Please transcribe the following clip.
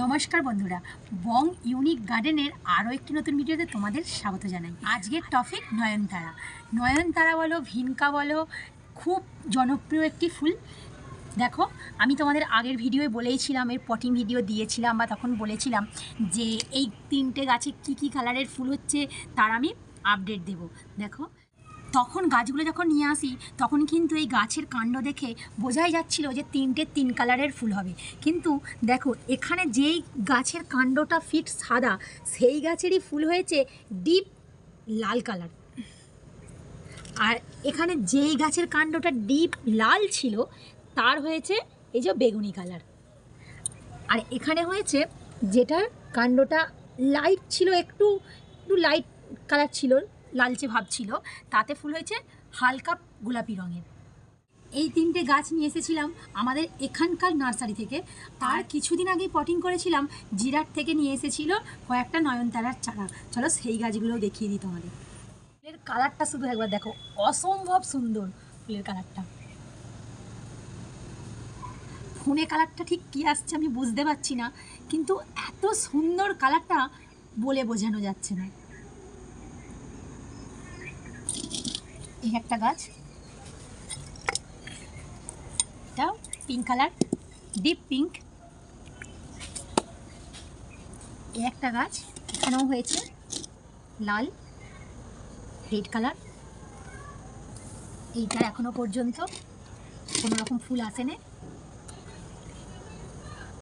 নমস্কার বন্ধুরা বং ইউনিক গার্ডেনের আরও একটি নতুন ভিডিওতে তোমাদের স্বাগত জানাই। আজকের টপিক নয়নতারা। নয়নতারা বলো, ভিনকা বলো, খুব জনপ্রিয় একটি ফুল। দেখো, আমি তোমাদের আগের ভিডিওয়ে বলেইছিলাম, এর পটিং ভিডিও দিয়েছিলাম বা তখন বলেছিলাম যে এই তিনটে গাছে কি কি কালারের ফুল হচ্ছে, তার আমি আপডেট দেব। দেখো তখন গাছগুলো যখন নিয়ে আসি, তখন কিন্তু এই গাছের কাণ্ড দেখে বোঝাই যাচ্ছিল যে তিনটে তিন কালারের ফুল হবে। কিন্তু দেখো, এখানে যেই গাছের কাণ্ডটা ফিট সাদা, সেই গাছেরই ফুল হয়েছে ডিপ লাল কালার। আর এখানে যেই গাছের কাণ্ডটা ডিপ লাল ছিল, তার হয়েছে এই যে বেগুনি কালার। আর এখানে হয়েছে যেটার কাণ্ডটা লাইট ছিল, একটু একটু লাইট কালার ছিল লালচে ভাব ছিল। তাতে ফুল হয়েছে হালকা গোলাপি রঙের। এই তিনটে গাছ নিয়ে এসেছিলাম আমাদের এখানকার নার্সারি থেকে। তার কিছুদিন আগেই পটিং করেছিলাম, জিরাট থেকে নিয়ে এসেছিল কয়েকটা নয়নতারার চারা। চলো সেই গাছগুলো দেখিয়ে দিই তোমাদের। ফুলের কালারটা শুধু একবার দেখো, অসম্ভব সুন্দর ফুলের কালারটা। ফোনে কালারটা ঠিক কী আসছে আমি বুঝতে পারছি না, কিন্তু এত সুন্দর কালারটা বলে বোঝানো যাচ্ছে না। এই একটা গাছ। এটাও পিঙ্ক কালার ডিপ পিঙ্ক এই একটা গাছ, এখানেও হয়েছে লাল রেড কালার এইটা এখনও পর্যন্ত কোনো রকম ফুল আসেনি।